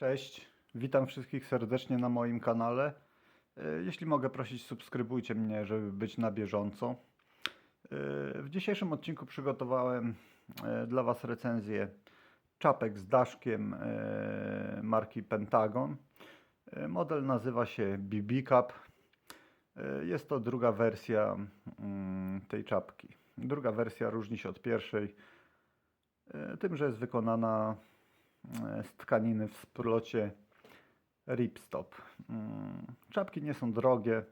Cześć, witam wszystkich serdecznie na moim kanale. E, Jeśli mogę prosić, subskrybujcie mnie, żeby być na bieżąco. E, W dzisiejszym odcinku przygotowałem e, dla Was recenzję czapek z daszkiem marki Pentagon. Model nazywa się BB Cup. Jest to druga wersja mm, tej czapki. Druga wersja różni się od pierwszej tym, że jest wykonana z tkaniny w splocie ripstop. Mm, Czapki nie są drogie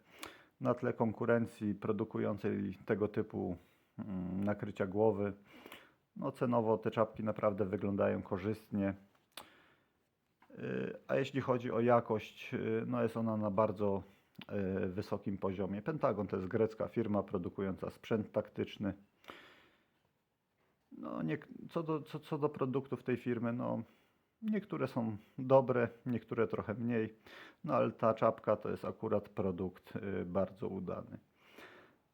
na tle konkurencji produkującej tego typu mm, nakrycia głowy. No cenowo te czapki naprawdę wyglądają korzystnie. Y, A jeśli chodzi o jakość, y, no jest ona na bardzo wysokim poziomie. Pentagon to jest grecka firma produkująca sprzęt taktyczny. No, nie, co, do, co, co do produktów tej firmy, no niektóre są dobre, niektóre trochę mniej, no ale ta czapka to jest akurat produkt y, bardzo udany.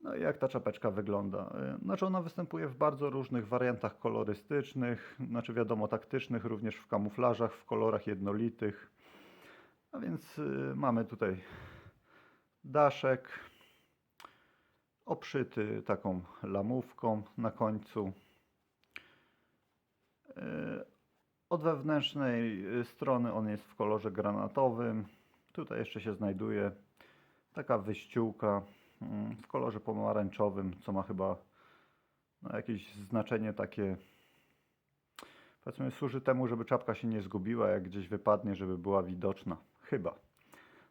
No i jak ta czapeczka wygląda? Y, Znaczy ona występuje w bardzo różnych wariantach kolorystycznych, znaczy wiadomo taktycznych, również w kamuflażach, w kolorach jednolitych. A więc y, mamy tutaj daszek obszyty taką lamówką na końcu. Y, Od wewnętrznej y, strony on jest w kolorze granatowym. Tutaj jeszcze się znajduje taka wyściółka mm, w kolorze pomarańczowym, co ma chyba no, jakieś znaczenie takie. Powiedzmy, służy temu, żeby czapka się nie zgubiła, jak gdzieś wypadnie, żeby była widoczna. Chyba.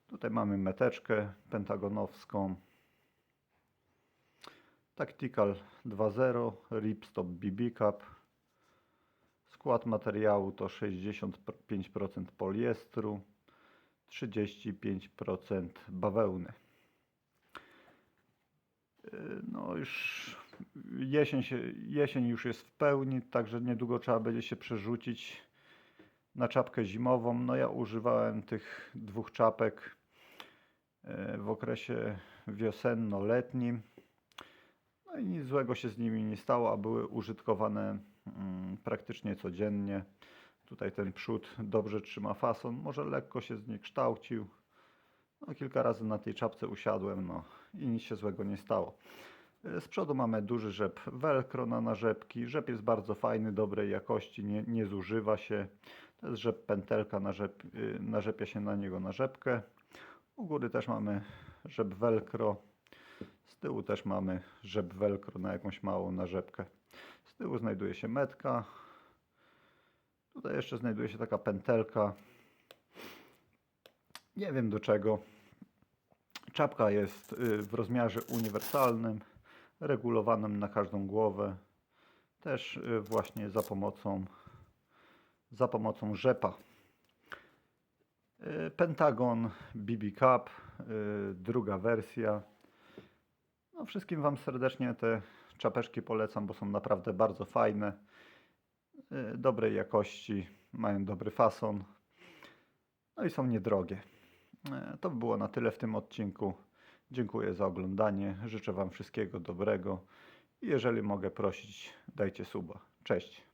Tutaj mamy meteczkę pentagonowską. Tactical 2.0 Ripstop BB Cup. Skład materiału to 65% poliestru, 35% bawełny. Yy, No już jesień, się, jesień już jest w pełni, także niedługo trzeba będzie się przerzucić na czapkę zimową. No ja używałem tych dwóch czapek yy, w okresie wiosenno-letnim. No i nic złego się z nimi nie stało, a były użytkowane praktycznie codziennie. Tutaj ten przód dobrze trzyma fason, może lekko się zniekształcił. No, kilka razy na tej czapce usiadłem, no i nic się złego nie stało. Y, Z przodu mamy duży rzep velcro na narzepki. Rzep jest bardzo fajny, dobrej jakości, nie, nie zużywa się. To jest rzep pętelka, narzep, y, narzepia się na niego narzepkę. U góry też mamy rzep velcro. Z tyłu też mamy rzep velcro na jakąś małą narzepkę. Z tyłu znajduje się metka. Tutaj jeszcze znajduje się taka pętelka. Nie wiem do czego. Czapka jest y, w rozmiarze uniwersalnym, regulowanym na każdą głowę. Też y, właśnie za pomocą, za pomocą rzepa. Y, Pentagon BB Cup, druga wersja. No, wszystkim Wam serdecznie te czapeczki polecam, bo są naprawdę bardzo fajne, y, dobrej jakości, mają dobry fason, no i są niedrogie. E, To by było na tyle w tym odcinku. Dziękuję za oglądanie, życzę Wam wszystkiego dobrego jeżeli mogę prosić, dajcie suba. Cześć.